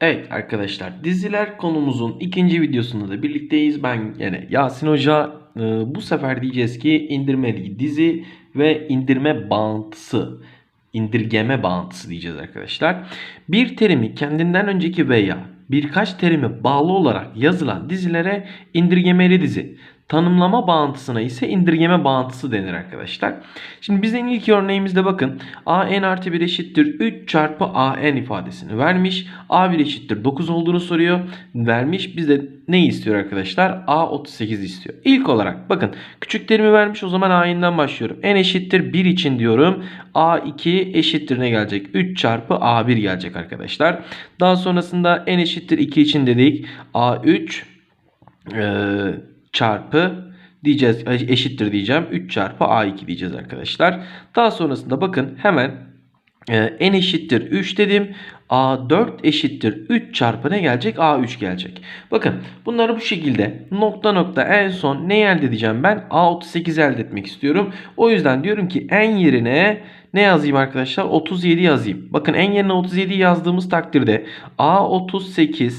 Evet arkadaşlar diziler konumuzun ikinci videosunda da birlikteyiz. Ben yine Yasin Hoca. Ee, bu sefer diyeceğiz ki indirmeli dizi ve indirme bağıntısı. indirgeme bağıntısı diyeceğiz arkadaşlar. Bir terimi kendinden önceki veya birkaç terime bağlı olarak yazılan dizilere indirgemeli dizi. Tanımlama bağıntısına ise indirgeme bağıntısı denir arkadaşlar. Şimdi bizden ilk örneğimizde bakın a n artı 1 eşittir 3 çarpı a n ifadesini vermiş. a 1 eşittir 9 olduğunu soruyor. Vermiş. Bizde ne istiyor arkadaşlar? a 38 istiyor. İlk olarak bakın küçük terimi vermiş o zaman a başlıyorum. n eşittir 1 için diyorum. a 2 eşittir ne gelecek? 3 çarpı a 1 gelecek arkadaşlar. Daha sonrasında n eşittir 2 için dedik. a 3 eee çarpı diyeceğiz eşittir diyeceğim. 3 çarpı A2 diyeceğiz arkadaşlar. Daha sonrasında bakın hemen e, n eşittir 3 dedim. A4 eşittir 3 çarpı ne gelecek? A3 gelecek. Bakın bunları bu şekilde nokta nokta en son ne elde edeceğim ben? A38 elde etmek istiyorum. O yüzden diyorum ki en yerine ne yazayım arkadaşlar? 37 yazayım. Bakın en yerine 37 yazdığımız takdirde A38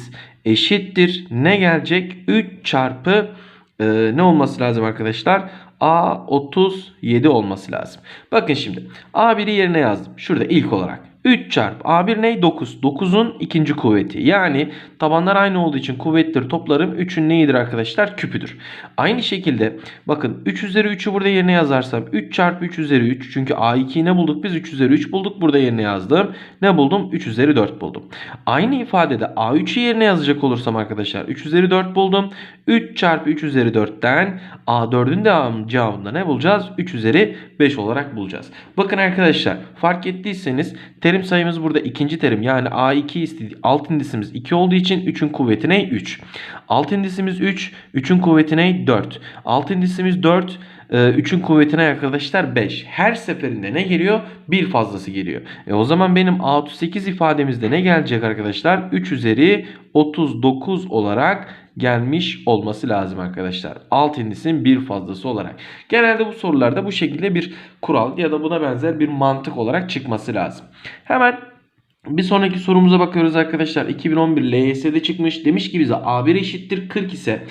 eşittir ne gelecek? 3 çarpı e, ne olması lazım arkadaşlar? A37 olması lazım. Bakın şimdi A1'i yerine yazdım. Şurada ilk olarak. 3 çarpı A1 ne? 9. 9'un ikinci kuvveti. Yani tabanlar aynı olduğu için kuvvetleri toplarım. 3'ün neyidir arkadaşlar? Küpüdür. Aynı şekilde bakın 3 üzeri 3'ü burada yerine yazarsam 3 çarpı 3 üzeri 3. Çünkü A2'yi ne bulduk? Biz 3 üzeri 3 bulduk. Burada yerine yazdım. Ne buldum? 3 üzeri 4 buldum. Aynı ifadede A3'ü yerine yazacak olursam arkadaşlar 3 üzeri 4 buldum. 3 çarpı 3 üzeri 4'ten A4'ün devamı cevabında ne bulacağız? 3 üzeri 5 olarak bulacağız. Bakın arkadaşlar fark ettiyseniz terim sayımız burada ikinci terim yani A2 istedi alt indisimiz 2 olduğu için 3'ün kuvveti ne? 3. Alt indisimiz 3, 3'ün kuvveti ne? 4. Alt indisimiz 4, 3'ün kuvvetine arkadaşlar 5. Her seferinde ne geliyor? Bir fazlası geliyor. E o zaman benim A38 ifademizde ne gelecek arkadaşlar? 3 üzeri 39 olarak gelmiş olması lazım arkadaşlar. Alt indisin bir fazlası olarak. Genelde bu sorularda bu şekilde bir kural ya da buna benzer bir mantık olarak çıkması lazım. Hemen bir sonraki sorumuza bakıyoruz arkadaşlar. 2011 LYS'de çıkmış. Demiş ki bize A1 eşittir 40 ise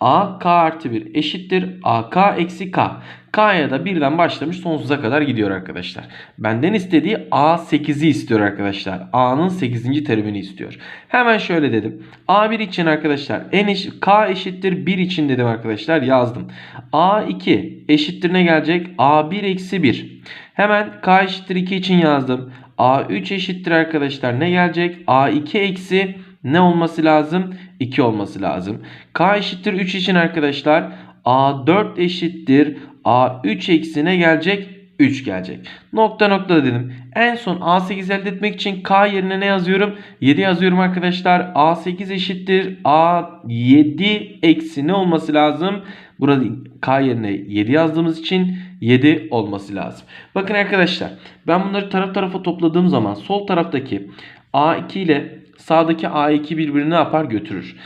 A K artı 1 eşittir A K eksi K. K'ya da birden başlamış sonsuza kadar gidiyor arkadaşlar. Benden istediği A8'i istiyor arkadaşlar. A'nın 8. terimini istiyor. Hemen şöyle dedim. A1 için arkadaşlar n eşit, K eşittir 1 için dedim arkadaşlar yazdım. A2 eşittir ne gelecek? A1 eksi 1. Hemen K eşittir 2 için yazdım. A3 eşittir arkadaşlar ne gelecek? A2 eksi ne olması lazım? 2 olması lazım. K eşittir 3 için arkadaşlar A4 eşittir A3 eksi ne gelecek? 3 gelecek. Nokta nokta dedim. En son A8 elde etmek için K yerine ne yazıyorum? 7 yazıyorum arkadaşlar. A8 eşittir A7 eksi ne olması lazım? Burada K yerine 7 yazdığımız için 7 olması lazım. Bakın arkadaşlar ben bunları taraf tarafa topladığım zaman sol taraftaki A2 ile sağdaki A2 birbirini yapar götürür.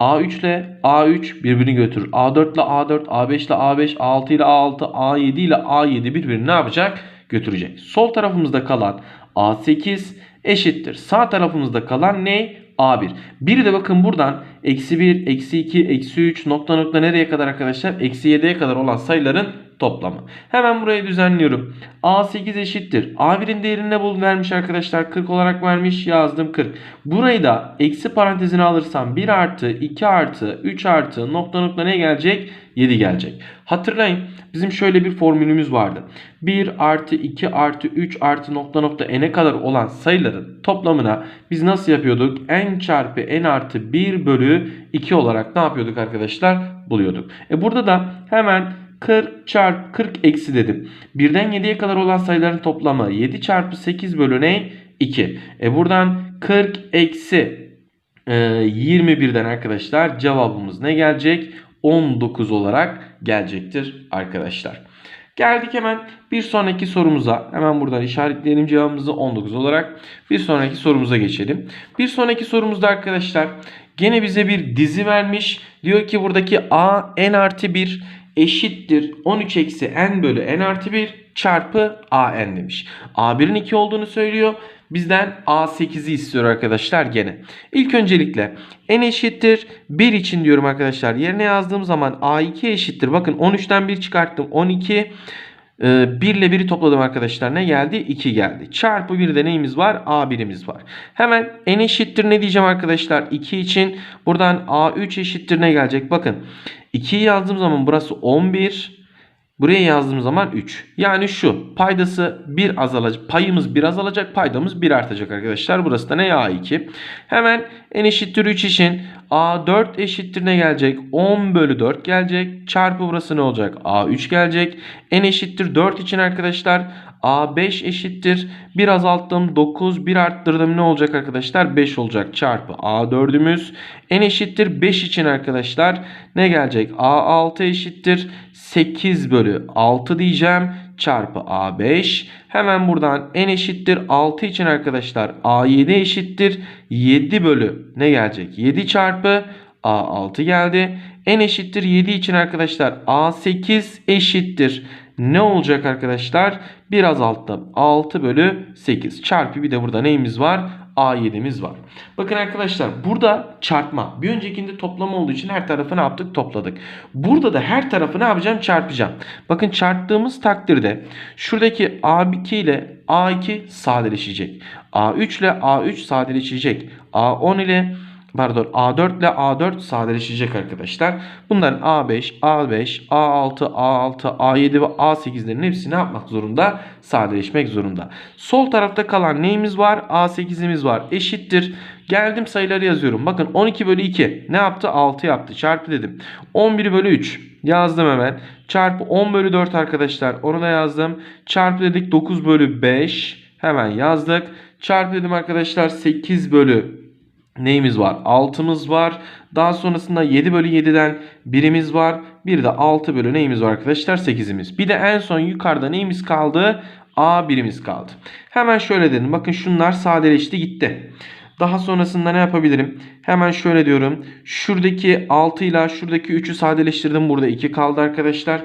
A3 ile A3 birbirini götürür. A4 ile A4, A5 ile A5, A6 ile A6, A7 ile A7 birbirini ne yapacak? Götürecek. Sol tarafımızda kalan A8 eşittir. Sağ tarafımızda kalan ne? A1. Bir de bakın buradan eksi 1, eksi 2, eksi 3 nokta nokta nereye kadar arkadaşlar? Eksi 7'ye kadar olan sayıların toplamı. Hemen burayı düzenliyorum. A8 eşittir. A1'in değerini ne bul vermiş arkadaşlar? 40 olarak vermiş. Yazdım 40. Burayı da eksi parantezine alırsam 1 artı 2 artı 3 artı nokta nokta ne gelecek? 7 gelecek. Hatırlayın bizim şöyle bir formülümüz vardı. 1 artı 2 artı 3 artı nokta nokta n'e kadar olan sayıların toplamına biz nasıl yapıyorduk? n çarpı n artı 1 bölü 2 olarak ne yapıyorduk arkadaşlar? Buluyorduk. E burada da hemen 40 çarpı 40 eksi dedim. 1'den 7'ye kadar olan sayıların toplamı 7 çarpı 8 bölü ne? 2. E buradan 40 eksi e, 21'den arkadaşlar cevabımız ne gelecek? 19 olarak gelecektir arkadaşlar. Geldik hemen bir sonraki sorumuza. Hemen buradan işaretleyelim cevabımızı 19 olarak. Bir sonraki sorumuza geçelim. Bir sonraki sorumuzda arkadaşlar gene bize bir dizi vermiş. Diyor ki buradaki a n artı 1 eşittir 13 eksi n bölü n artı 1 çarpı AN demiş. A1'in 2 olduğunu söylüyor. Bizden A8'i istiyor arkadaşlar gene. İlk öncelikle n eşittir 1 için diyorum arkadaşlar. Yerine yazdığım zaman A2 eşittir. Bakın 13'ten 1 çıkarttım. 12 1 ile 1'i topladım arkadaşlar. Ne geldi? 2 geldi. Çarpı 1'de neyimiz var? A1'imiz var. Hemen n eşittir ne diyeceğim arkadaşlar? 2 için buradan A3 eşittir ne gelecek? Bakın 2'yi yazdığım zaman burası 11. Buraya yazdığım zaman 3. Yani şu paydası 1 azalacak. Payımız 1 azalacak. Paydamız 1 artacak arkadaşlar. Burası da ne? A2. Hemen n eşittir 3 için A4 eşittir ne gelecek? 10 bölü 4 gelecek. Çarpı burası ne olacak? A3 gelecek. N eşittir 4 için arkadaşlar A5 eşittir. 1 azalttım 9. 1 arttırdım ne olacak arkadaşlar? 5 olacak. Çarpı A4'ümüz. N eşittir 5 için arkadaşlar ne gelecek? A6 eşittir 8 bölü 6 diyeceğim. Çarpı A5. Hemen buradan n eşittir 6 için arkadaşlar A7 eşittir 7 bölü ne gelecek? 7 çarpı A6 geldi. n eşittir 7 için arkadaşlar A8 eşittir. Ne olacak arkadaşlar? Bir azalttım. 6 bölü 8 çarpı bir de burada neyimiz var? A7'miz var. Bakın arkadaşlar burada çarpma. Bir öncekinde toplama olduğu için her tarafı ne yaptık? Topladık. Burada da her tarafı ne yapacağım? Çarpacağım. Bakın çarptığımız takdirde şuradaki A2 ile A2 sadeleşecek. A3 ile A3 sadeleşecek. A10 ile pardon A4 ile A4 sadeleşecek arkadaşlar. Bunların A5, A5, A6, A6, A7 ve A8'lerin hepsi ne yapmak zorunda? Sadeleşmek zorunda. Sol tarafta kalan neyimiz var? A8'imiz var. Eşittir. Geldim sayıları yazıyorum. Bakın 12 bölü 2 ne yaptı? 6 yaptı. Çarpı dedim. 11 bölü 3 yazdım hemen. Çarpı 10 bölü 4 arkadaşlar. Onu da yazdım. Çarpı dedik 9 bölü 5. Hemen yazdık. Çarpı dedim arkadaşlar 8 bölü neyimiz var? 6'mız var. Daha sonrasında 7 bölü 7'den birimiz var. Bir de 6 bölü neyimiz var arkadaşlar? 8'imiz. Bir de en son yukarıda neyimiz kaldı? A birimiz kaldı. Hemen şöyle dedim. Bakın şunlar sadeleşti gitti. Daha sonrasında ne yapabilirim? Hemen şöyle diyorum. Şuradaki 6 ile şuradaki 3'ü sadeleştirdim. Burada 2 kaldı arkadaşlar.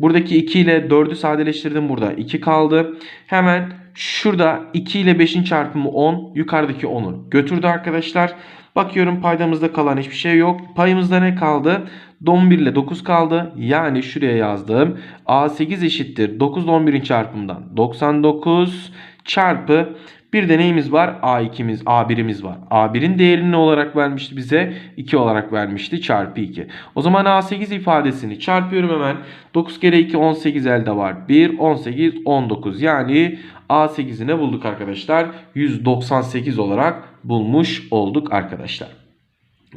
Buradaki 2 ile 4'ü sadeleştirdim. Burada 2 kaldı. Hemen şurada 2 ile 5'in çarpımı 10. Yukarıdaki 10'u götürdü arkadaşlar. Bakıyorum paydamızda kalan hiçbir şey yok. Payımızda ne kaldı? 11 ile 9 kaldı. Yani şuraya yazdığım A8 eşittir. 9 ile 11'in çarpımından 99 çarpı bir de neyimiz var? A2'miz, A1'imiz var. A1'in değerini ne olarak vermişti bize? 2 olarak vermişti. Çarpı 2. O zaman A8 ifadesini çarpıyorum hemen. 9 kere 2 18 elde var. 1, 18, 19. Yani A8'i ne bulduk arkadaşlar? 198 olarak bulmuş olduk arkadaşlar.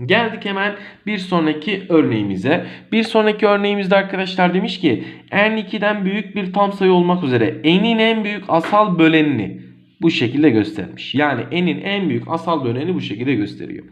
Geldik hemen bir sonraki örneğimize. Bir sonraki örneğimizde arkadaşlar demiş ki n2'den büyük bir tam sayı olmak üzere n'in en büyük asal bölenini bu şekilde göstermiş. Yani n'in en büyük asal böleni bu şekilde gösteriyor.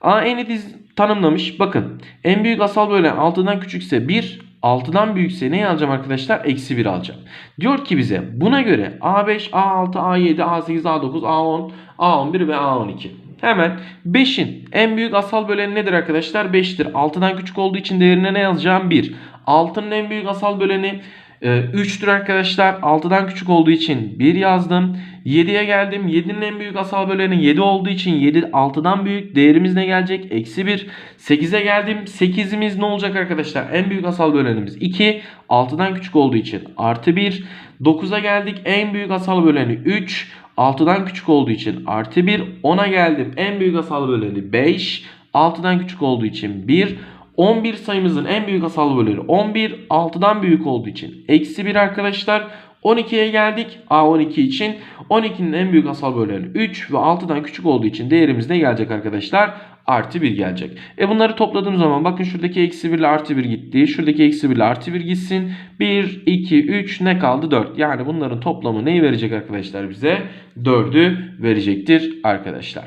A n'i tanımlamış. Bakın en büyük asal bölen 6'dan küçükse 1, 6'dan büyükse ne alacağım arkadaşlar? Eksi 1 alacağım. Diyor ki bize buna göre A5, A6, A7, A8, A9, A10, A11 ve A12. Hemen 5'in en büyük asal böleni nedir arkadaşlar? 5'tir. 6'dan küçük olduğu için değerine ne yazacağım? 1. 6'nın en büyük asal böleni 3'tür arkadaşlar. 6'dan küçük olduğu için 1 yazdım. 7'ye geldim. 7'nin en büyük asal böleni 7 olduğu için 7 6'dan büyük. Değerimiz ne gelecek? Eksi 1. 8'e geldim. 8'imiz ne olacak arkadaşlar? En büyük asal bölenimiz 2. 6'dan küçük olduğu için artı 1. 9'a geldik. En büyük asal böleni 3. 6'dan küçük olduğu için artı 1. 10'a geldim. En büyük asal böleni 5. 6'dan küçük olduğu için 1. 11 sayımızın en büyük asal böleni 11. 6'dan büyük olduğu için eksi 1 arkadaşlar. 12'ye geldik. A12 için 12'nin en büyük asal böleni 3 ve 6'dan küçük olduğu için değerimiz ne gelecek arkadaşlar? Artı 1 gelecek. E bunları topladığım zaman bakın şuradaki eksi 1 ile artı 1 gitti. Şuradaki eksi 1 ile artı 1 gitsin. 1, 2, 3 ne kaldı? 4. Yani bunların toplamı neyi verecek arkadaşlar bize? 4'ü verecektir arkadaşlar.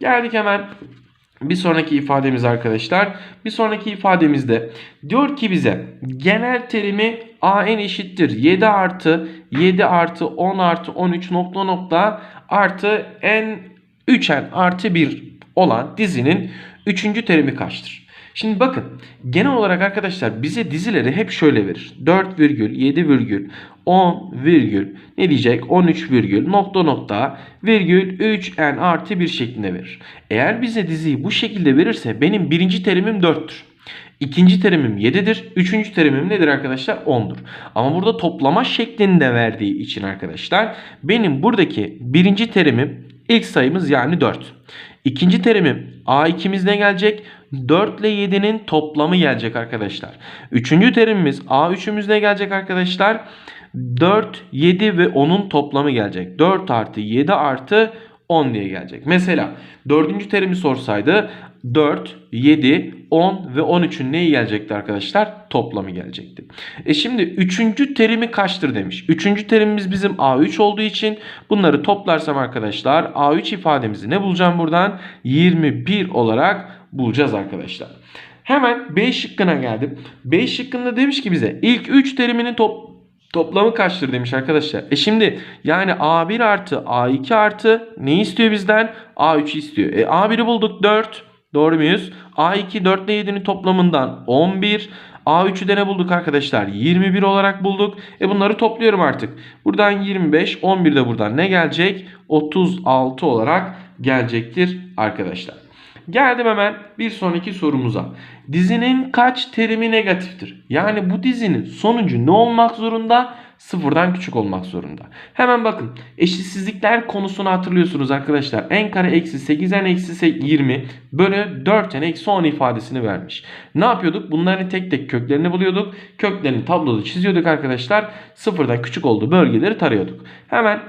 Geldik hemen bir sonraki ifademiz arkadaşlar. Bir sonraki ifademizde diyor ki bize genel terimi a n eşittir 7 artı 7 artı 10 artı 13 nokta nokta artı n 3n artı 1 olan dizinin 3. terimi kaçtır? Şimdi bakın genel olarak arkadaşlar bize dizileri hep şöyle verir. 4 virgül 7 virgül 10 virgül ne diyecek 13 virgül nokta nokta virgül 3 n artı 1 şeklinde verir. Eğer bize diziyi bu şekilde verirse benim birinci terimim 4'tür. İkinci terimim 7'dir. Üçüncü terimim nedir arkadaşlar? 10'dur. Ama burada toplama şeklinde verdiği için arkadaşlar benim buradaki birinci terimim ilk sayımız yani 4. İkinci terimim A2'miz ne gelecek? 4 ile 7'nin toplamı gelecek arkadaşlar. Üçüncü terimimiz A3'ümüz ne gelecek arkadaşlar? 4, 7 ve 10'un toplamı gelecek. 4 artı 7 artı 10 diye gelecek. Mesela dördüncü terimi sorsaydı 4, 7, 10 ve 13'ün neyi gelecekti arkadaşlar? Toplamı gelecekti. E şimdi üçüncü terimi kaçtır demiş. Üçüncü terimimiz bizim A3 olduğu için bunları toplarsam arkadaşlar A3 ifademizi ne bulacağım buradan? 21 olarak bulacağız arkadaşlar. Hemen B şıkkına geldim. B şıkkında demiş ki bize ilk 3 teriminin top, toplamı kaçtır demiş arkadaşlar. E şimdi yani A1 artı A2 artı ne istiyor bizden? A3 istiyor. E A1'i bulduk 4. Doğru muyuz? A2 4 ile 7'nin toplamından 11. A3'ü de ne bulduk arkadaşlar? 21 olarak bulduk. E bunları topluyorum artık. Buradan 25, 11 de buradan ne gelecek? 36 olarak gelecektir arkadaşlar. Geldim hemen bir sonraki sorumuza. Dizinin kaç terimi negatiftir? Yani bu dizinin sonucu ne olmak zorunda? Sıfırdan küçük olmak zorunda. Hemen bakın eşitsizlikler konusunu hatırlıyorsunuz arkadaşlar. n kare eksi 8n eksi 20 bölü 4n eksi 10 ifadesini vermiş. Ne yapıyorduk? Bunların tek tek köklerini buluyorduk. Köklerini tabloda çiziyorduk arkadaşlar. Sıfırdan küçük olduğu bölgeleri tarıyorduk. Hemen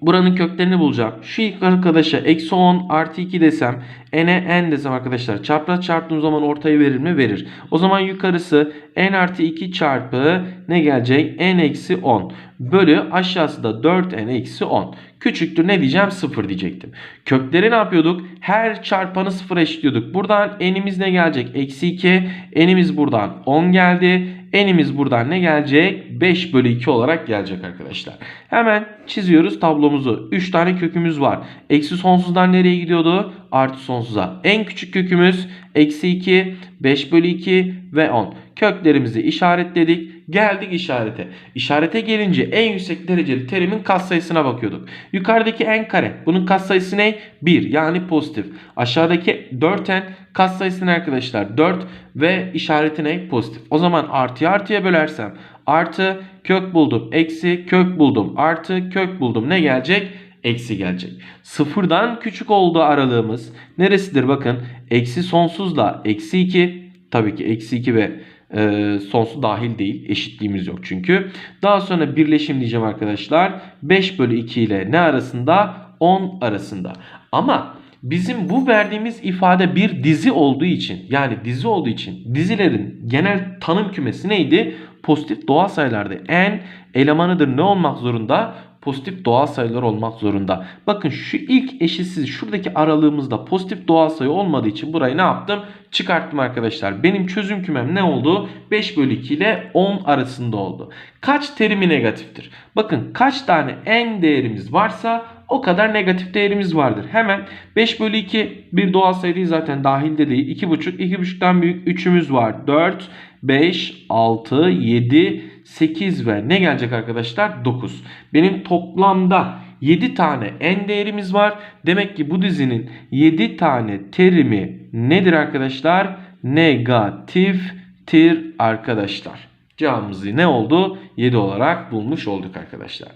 Buranın köklerini bulacağım. Şu ilk arkadaşa eksi 10 artı 2 desem n'e n desem arkadaşlar çapraz çarptığım zaman ortaya verir mi? Verir. O zaman yukarısı n artı 2 çarpı ne gelecek? n eksi 10 bölü aşağısı da 4n eksi 10. Küçüktür ne diyeceğim? 0 diyecektim. Kökleri ne yapıyorduk? Her çarpanı 0 eşitliyorduk. Buradan n'imiz ne gelecek? Eksi 2. n'imiz buradan 10 geldi. N'imiz buradan ne gelecek? 5 bölü 2 olarak gelecek arkadaşlar. Hemen çiziyoruz tablomuzu. 3 tane kökümüz var. Eksi sonsuzdan nereye gidiyordu? Artı sonsuza. En küçük kökümüz eksi 2, 5 bölü 2 ve 10. Köklerimizi işaretledik. Geldik işarete. İşarete gelince en yüksek dereceli terimin katsayısına bakıyorduk. Yukarıdaki n kare. Bunun katsayısı ne? 1 yani pozitif. Aşağıdaki 4n katsayısı ne arkadaşlar? 4 ve işareti ne? Pozitif. O zaman artıya artıya bölersem artı kök buldum. Eksi kök buldum. Artı kök buldum. Ne gelecek? Eksi gelecek. Sıfırdan küçük olduğu aralığımız neresidir? Bakın eksi sonsuzla eksi 2 tabii ki eksi 2 ve e, sonsuz dahil değil. Eşitliğimiz yok çünkü. Daha sonra birleşim diyeceğim arkadaşlar. 5 bölü 2 ile ne arasında? 10 arasında. Ama bizim bu verdiğimiz ifade bir dizi olduğu için yani dizi olduğu için dizilerin genel tanım kümesi neydi? Pozitif doğal sayılardı. n elemanıdır ne olmak zorunda? Pozitif doğal sayılar olmak zorunda. Bakın şu ilk eşitsiz şuradaki aralığımızda pozitif doğal sayı olmadığı için burayı ne yaptım? Çıkarttım arkadaşlar. Benim çözüm kümem ne oldu? 5 bölü 2 ile 10 arasında oldu. Kaç terimi negatiftir? Bakın kaç tane n değerimiz varsa o kadar negatif değerimiz vardır. Hemen 5 bölü 2 bir doğal sayı değil zaten dahilde değil. 2,5 2,5'tan büyük 3'ümüz var. 4, 5, 6, 7, 8 ve ne gelecek arkadaşlar? 9. Benim toplamda 7 tane n değerimiz var. Demek ki bu dizinin 7 tane terimi nedir arkadaşlar? Negatiftir arkadaşlar. Cevabımızı ne oldu? 7 olarak bulmuş olduk arkadaşlar.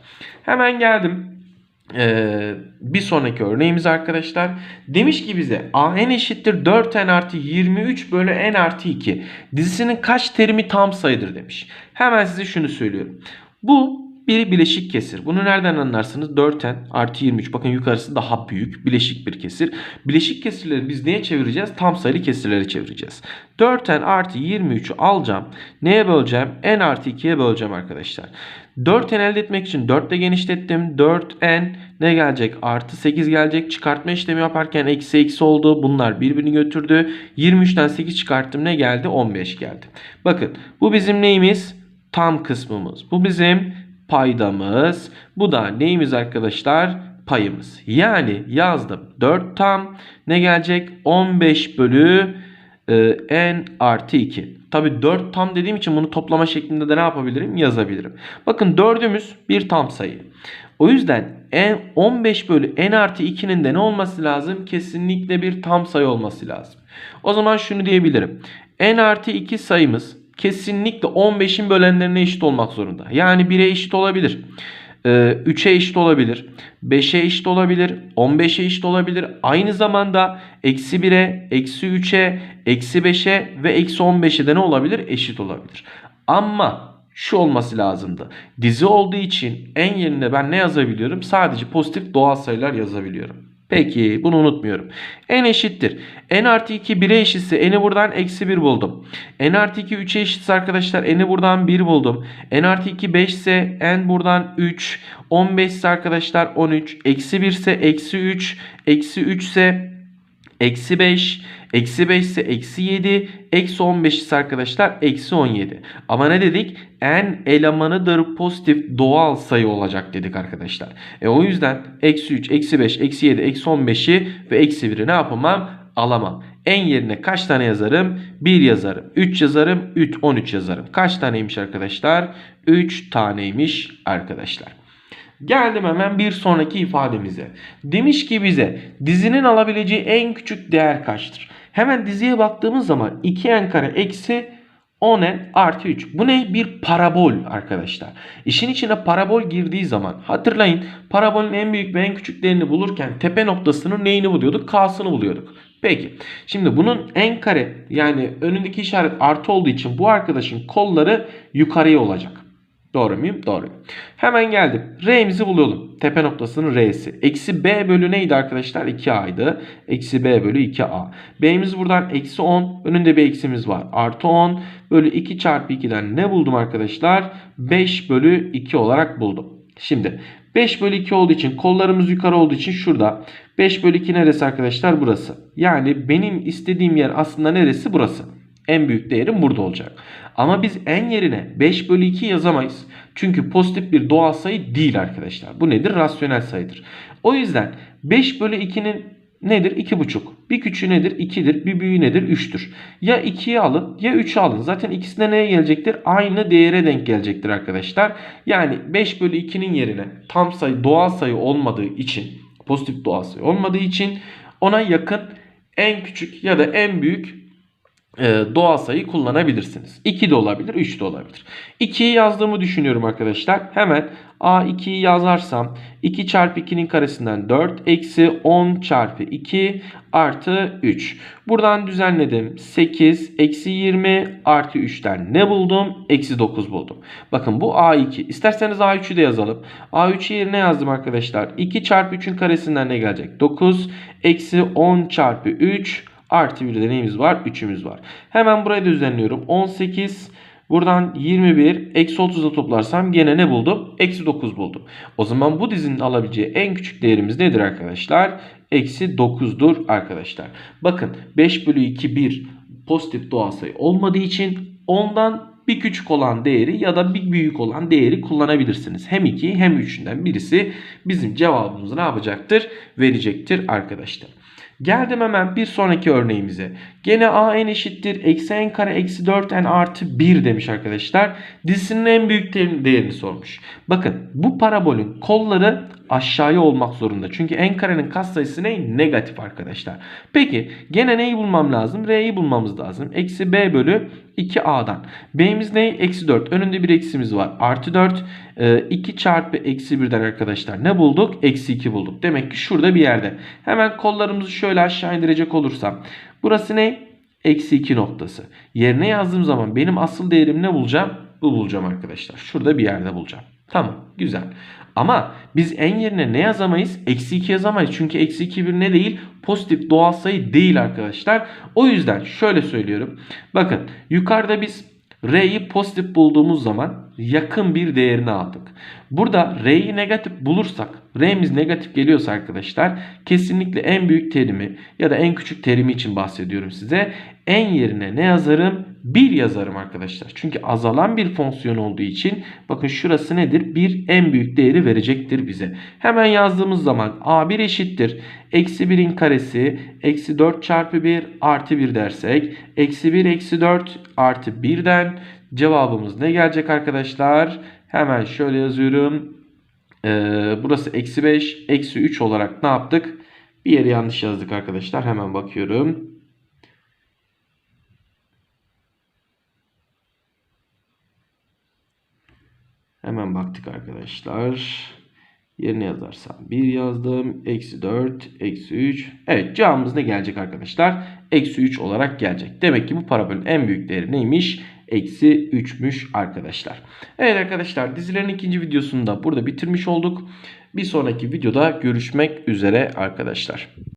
Hemen geldim ee, bir sonraki örneğimiz arkadaşlar. Demiş ki bize a n eşittir 4n artı 23 bölü n artı 2. Dizisinin kaç terimi tam sayıdır demiş. Hemen size şunu söylüyorum. Bu bir bileşik kesir. Bunu nereden anlarsınız? 4n artı 23. Bakın yukarısı daha büyük. Bileşik bir kesir. Bileşik kesirleri biz neye çevireceğiz? Tam sayılı kesirleri çevireceğiz. 4n artı 23'ü alacağım. Neye böleceğim? n artı 2'ye böleceğim arkadaşlar. 4n elde etmek için 4 ile genişlettim. 4n ne gelecek? Artı 8 gelecek. Çıkartma işlemi yaparken eksi eksi oldu. Bunlar birbirini götürdü. 23'ten 8 çıkarttım. Ne geldi? 15 geldi. Bakın bu bizim neyimiz? Tam kısmımız. Bu bizim paydamız. Bu da neyimiz arkadaşlar? Payımız. Yani yazdım 4 tam ne gelecek? 15 bölü e, n artı 2. Tabi 4 tam dediğim için bunu toplama şeklinde de ne yapabilirim? Yazabilirim. Bakın 4'ümüz bir tam sayı. O yüzden n 15 bölü n artı 2'nin de ne olması lazım? Kesinlikle bir tam sayı olması lazım. O zaman şunu diyebilirim. n artı 2 sayımız kesinlikle 15'in bölenlerine eşit olmak zorunda. Yani 1'e eşit olabilir. 3'e eşit olabilir. 5'e eşit olabilir. 15'e eşit olabilir. Aynı zamanda eksi 1'e, eksi 3'e, eksi 5'e ve eksi 15'e de ne olabilir? Eşit olabilir. Ama şu olması lazımdı. Dizi olduğu için en yerine ben ne yazabiliyorum? Sadece pozitif doğal sayılar yazabiliyorum. Peki bunu unutmuyorum. n eşittir. n artı 2 1'e eşitse n'i buradan eksi 1 buldum. n artı 2 3'e eşitse arkadaşlar n'i buradan 1 buldum. n artı 2 5 ise n buradan 3. 15 ise arkadaşlar 13. Eksi 1 ise eksi 3. Eksi 3 ise eksi 5. Eksi 5 ise eksi 7. Eksi 15 ise arkadaşlar eksi 17. Ama ne dedik? n elemanıdır pozitif doğal sayı olacak dedik arkadaşlar. E o yüzden eksi 3, eksi 5, eksi 7, eksi 15'i ve eksi 1'i ne yapamam? Alamam. En yerine kaç tane yazarım? 1 yazarım. 3 yazarım. 3, 13 yazarım. Kaç taneymiş arkadaşlar? 3 taneymiş arkadaşlar. Geldim hemen bir sonraki ifademize. Demiş ki bize dizinin alabileceği en küçük değer kaçtır? Hemen diziye baktığımız zaman 2n kare eksi 10n artı 3. Bu ne? Bir parabol arkadaşlar. İşin içine parabol girdiği zaman hatırlayın parabolün en büyük ve en küçük değerini bulurken tepe noktasının neyini buluyorduk? K'sını buluyorduk. Peki şimdi bunun en kare yani önündeki işaret artı olduğu için bu arkadaşın kolları yukarıya olacak. Doğru muyum? Doğru. Hemen geldim. R'mizi bulalım. Tepe noktasının R'si. Eksi B bölü neydi arkadaşlar? 2A'ydı. Eksi B bölü 2A. B'miz buradan eksi 10. Önünde bir eksimiz var. Artı 10 bölü 2 çarpı 2'den ne buldum arkadaşlar? 5 bölü 2 olarak buldum. Şimdi 5 bölü 2 olduğu için kollarımız yukarı olduğu için şurada. 5 bölü 2 neresi arkadaşlar? Burası. Yani benim istediğim yer aslında neresi? Burası. En büyük değerim burada olacak. Ama biz en yerine 5 bölü 2 yazamayız. Çünkü pozitif bir doğal sayı değil arkadaşlar. Bu nedir? Rasyonel sayıdır. O yüzden 5 bölü 2'nin nedir? 2,5. Bir küçüğü nedir? 2'dir. Bir büyüğü nedir? 3'tür. Ya 2'yi alın ya 3'ü alın. Zaten ikisine neye gelecektir? Aynı değere denk gelecektir arkadaşlar. Yani 5 bölü 2'nin yerine tam sayı doğal sayı olmadığı için pozitif doğal sayı olmadığı için ona yakın en küçük ya da en büyük doğal sayı kullanabilirsiniz. 2 de olabilir, 3 de olabilir. 2'yi yazdığımı düşünüyorum arkadaşlar. Hemen A2'yi yazarsam 2 çarpı 2'nin karesinden 4 eksi 10 çarpı 2 artı 3. Buradan düzenledim. 8 eksi 20 artı 3'ten ne buldum? Eksi 9 buldum. Bakın bu A2. İsterseniz A3'ü de yazalım. A3'ü yerine yazdım arkadaşlar. 2 çarpı 3'ün karesinden ne gelecek? 9 eksi 10 çarpı 3 Artı bir de neyimiz var? 3'ümüz var. Hemen burayı da düzenliyorum. 18 buradan 21 eksi 30'da toplarsam gene ne buldum? Eksi 9 buldum. O zaman bu dizinin alabileceği en küçük değerimiz nedir arkadaşlar? Eksi 9'dur arkadaşlar. Bakın 5 bölü 2 bir pozitif doğal sayı olmadığı için ondan bir küçük olan değeri ya da bir büyük olan değeri kullanabilirsiniz. Hem 2 hem 3'ünden birisi bizim cevabımızı ne yapacaktır? Verecektir arkadaşlar. Geldim hemen bir sonraki örneğimize. Gene a n eşittir. Eksi n kare eksi 4n artı 1 demiş arkadaşlar. Dizisinin en büyük değerini sormuş. Bakın bu parabolün kolları aşağıya olmak zorunda. Çünkü n karenin katsayısı ne? Negatif arkadaşlar. Peki gene neyi bulmam lazım? R'yi bulmamız lazım. Eksi b bölü 2a'dan. B'miz ne? Eksi 4. Önünde bir eksimiz var. Artı 4. 2 çarpı eksi 1'den arkadaşlar ne bulduk? Eksi 2 bulduk. Demek ki şurada bir yerde. Hemen kollarımızı şöyle aşağı indirecek olursam. Burası ne? Eksi 2 noktası. Yerine yazdığım zaman benim asıl değerim ne bulacağım? Bu bulacağım arkadaşlar. Şurada bir yerde bulacağım. Tamam güzel. Ama biz en yerine ne yazamayız? Eksi 2 yazamayız. Çünkü eksi 2 bir ne değil? Pozitif doğal sayı değil arkadaşlar. O yüzden şöyle söylüyorum. Bakın yukarıda biz R'yi pozitif bulduğumuz zaman yakın bir değerini aldık. Burada R'yi negatif bulursak, R'miz negatif geliyorsa arkadaşlar kesinlikle en büyük terimi ya da en küçük terimi için bahsediyorum size. En yerine ne yazarım? 1 yazarım arkadaşlar. Çünkü azalan bir fonksiyon olduğu için bakın şurası nedir? 1 en büyük değeri verecektir bize. Hemen yazdığımız zaman A1 eşittir. Eksi 1'in karesi eksi 4 çarpı 1 artı 1 dersek eksi 1 eksi 4 artı 1'den cevabımız ne gelecek arkadaşlar? Hemen şöyle yazıyorum. Ee, burası eksi 5 eksi 3 olarak ne yaptık? Bir yeri yanlış yazdık arkadaşlar. Hemen bakıyorum. Hemen baktık arkadaşlar. Yerine yazarsam 1 yazdım. Eksi 4, eksi 3. Evet cevabımız ne gelecek arkadaşlar? Eksi 3 olarak gelecek. Demek ki bu parabolün en büyük değeri neymiş? Eksi 3'müş arkadaşlar. Evet arkadaşlar dizilerin ikinci videosunu da burada bitirmiş olduk. Bir sonraki videoda görüşmek üzere arkadaşlar.